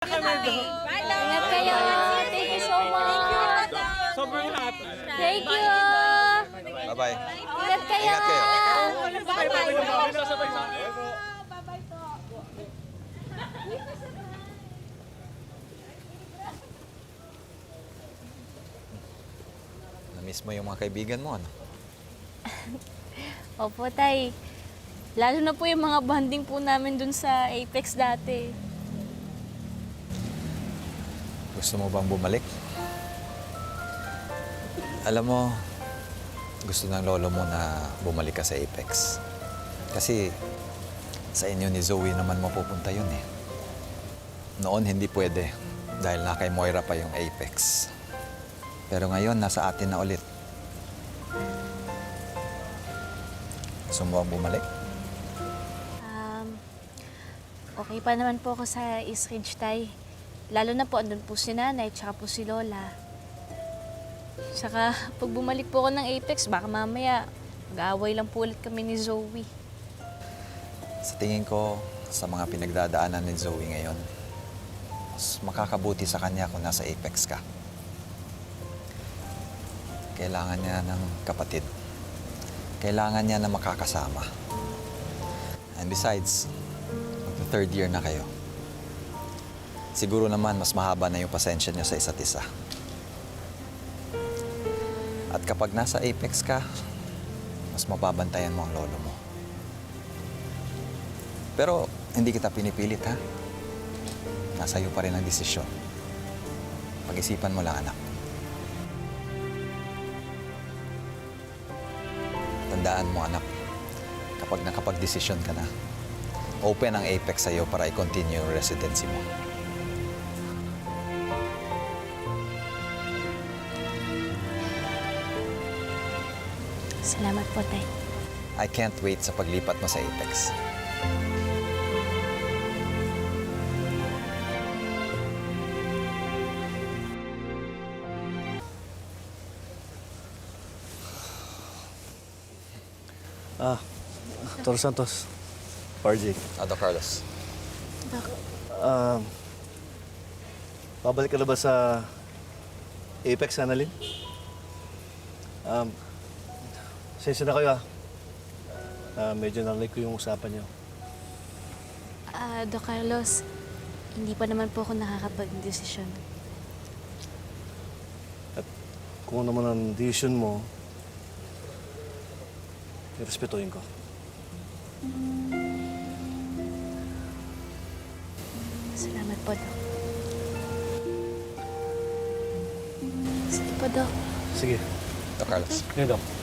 Ingat kayo. Thank you so much. Sobrang happy. Thank you. Bye-bye. Ingat kayo. Ingat kayo. Na-miss mo yung mga kaibigan mo, ano? Opo, tay. Lalo na po yung mga bonding po namin dun sa Apex dati. Gusto mo bang bumalik? Alam mo, gusto ng lolo mo na bumalik ka sa Apex. Kasi sa inyo ni Zoe naman mapupunta yun eh. Noon hindi pwede dahil na kay Moira pa yung Apex. Pero ngayon, nasa atin na ulit. Gusto mo bang bumalik? Um, okay pa naman po ako sa East Ridge, tay. Lalo na po, andun po si nanay, tsaka po si lola. Saka, pag bumalik po ako ng Apex, baka mamaya, mag-aaway lang po ulit kami ni Zoe. Sa tingin ko, sa mga pinagdadaanan ni Zoe ngayon, mas makakabuti sa kanya kung nasa Apex ka. Kailangan niya ng kapatid. Kailangan niya na makakasama. And besides, mag-third year na kayo. Siguro naman mas mahaba na yung pasensya niyo sa isa't isa. At kapag nasa Apex ka, mas mababantayan mo ang lolo mo. Pero hindi kita pinipilit ha. Nasa iyo pa rin ang desisyon. Pag-isipan mo lang anak. Tandaan mo anak, kapag nakapag-desisyon ka na, open ang Apex sa'yo para i-continue yung residency mo. Salamat po, tay. I can't wait sa paglipat mo sa Apex. Ah, Toro Santos. RJ. Ado Carlos. Um, babalik ka na ba sa Apex, Annalyn? Um, sensya na kayo ah. Ah, medyo narinig ko yung usapan niyo. Ah, Doc Carlos, hindi pa naman po ako nakakapag-desisyon. Kung ano man ang decision mo, irespetuhin ko. Salamat po, Doc. Sige po, Doc. Sige. Ado Carlos. Ngayon, Dok.